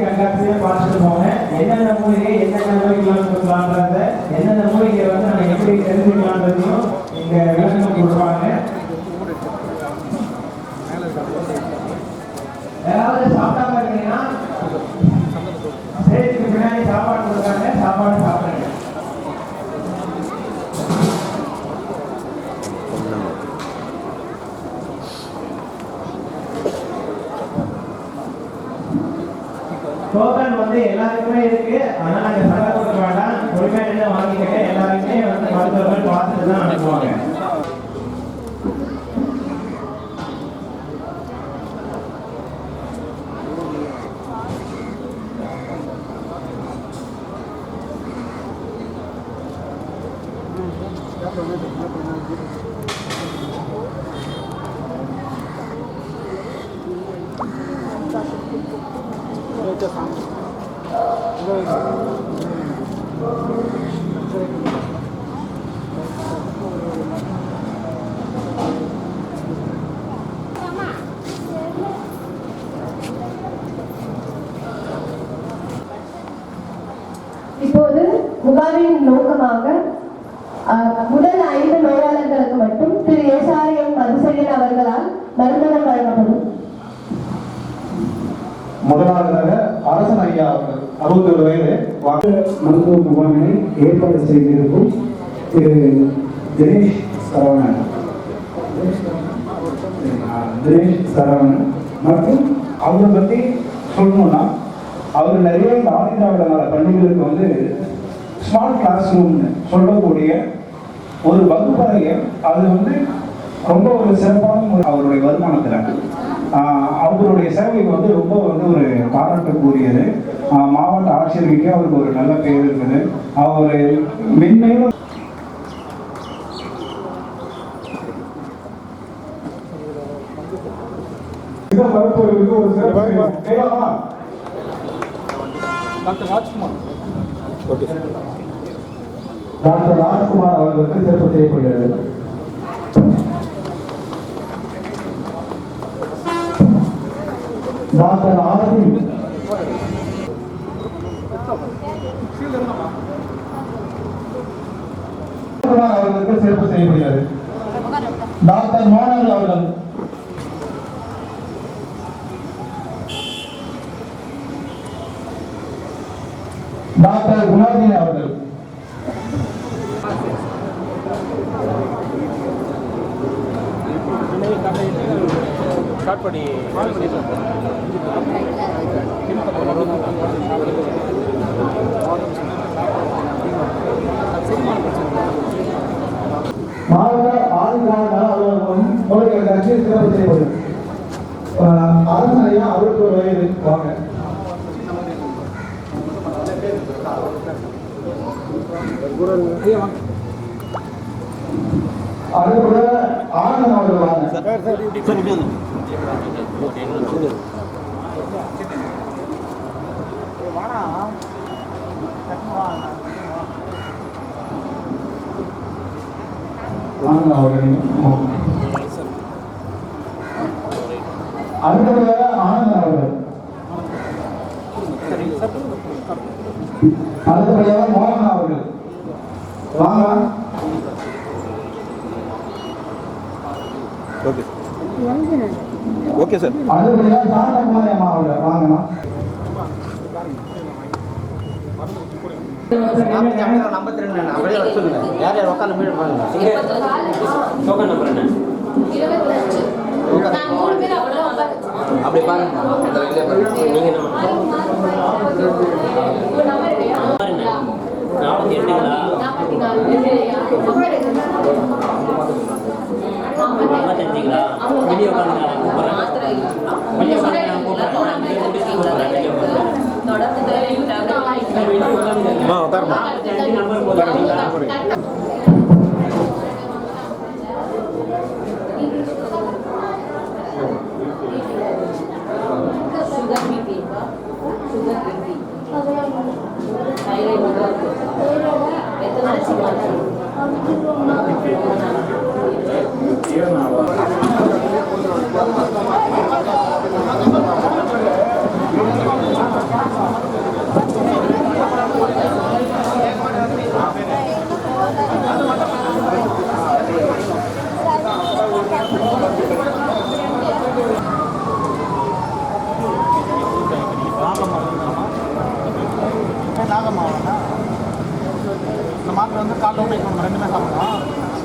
கருத்தையும் பார்த்துட்டு போங்க. என்னென்ன மூலிகை என்னென்ன நோய்க்கெல்லாம் கொடுக்கலான்றத என்னென்ன மூலிகை வந்து நம்ம எப்படி தெரிஞ்சுக்கலான்றதையும் இங்க விளக்கம் கொடுப்பாங்க. யாராவது சாப்பிட்டாங்க டோக்கன் வந்து எல்லாருக்குமே இருக்கு. ஆனா நாங்க சண்டை கொடுக்க வேண்டாம். பொறுமையா வாங்கிக்கிட்டு எல்லாருக்குமே வந்து மருத்துவர்கள் பார்த்துட்டு தான் அனுப்புவாங்க. இப்போது முகாமின் நோக்கமாக அஹ், முதல் மருத்துவ முகாமினை ஏற்பாடு செய்திருக்கும் திரு தினேஷ் சரவணன். தினேஷ் சரவணன். மற்றும் அவரை பற்றி சொல்லணும்னா அவர் நிறைய இந்த ஆதிதிராவிட பள்ளிகளுக்கு வந்து ஸ்மார்ட் கிளாஸ் ரூம்னு சொல்லக்கூடிய ஒரு வகுப்பறையை அது வந்து ரொம்ப ஒரு சிறப்பான ஒரு அவருடைய வருமானத்தில். அவருடைய சேவை வந்து ரொம்ப வந்து ஒரு பாராட்டக்கூடியது மாவட்ட ஆட்சியர்கிட்டே அவருக்கு ஒரு நல்ல பேர் இருக்குது. அவர் மென்மேலும் சிறப்பு செய்யலாமா? டாக்டர் ராஜ்குமார் அவர்களுக்கு சிறப்பு செய்யப்படுகிறது. டாக்டர் ஆரதி ராஜ்குமார் அவர்களுக்கு சிறப்பு செய்யப்படுகிறது. டாக்டர் மோனல் அவர்கள். டாக்டர் குணாதீன் அவர்கள். Thank you. மாவட்ட பண்ணி நல அலுவலகம் மூலிகை கட்சி சிறப்பு செய்யப்படும் அரசு ஐயா ஒரு வயது. வாங்க. அதுபோல அடுத்தபடியாக ஆனந்த் அவர்கள் அடுத்தபடியாக மோகன் அவர்கள். வாங்க. Okay sir. ஐம்பத்தி ரெண்டு அப்படியே வர சொல்லுங்க யார் யார் உட்காந்து மீட் பண்ணுங்க டோக்கன் நம்பர் என்ன அப்படி பாருங்க அந்த வழியிலே பாருங்க நீங்க என்ன நாற்பத்தி எட்டுங்களா ஐம்பத்தஞ்சுங்களா வெளியே உட்காந்து நான் கூப்பிட்றேன். வெளியே உட்காந்து நான் கூப்பிட்றேன். வெளியே உட்காந்து தைராய்டு எத்தனை Thank you. 看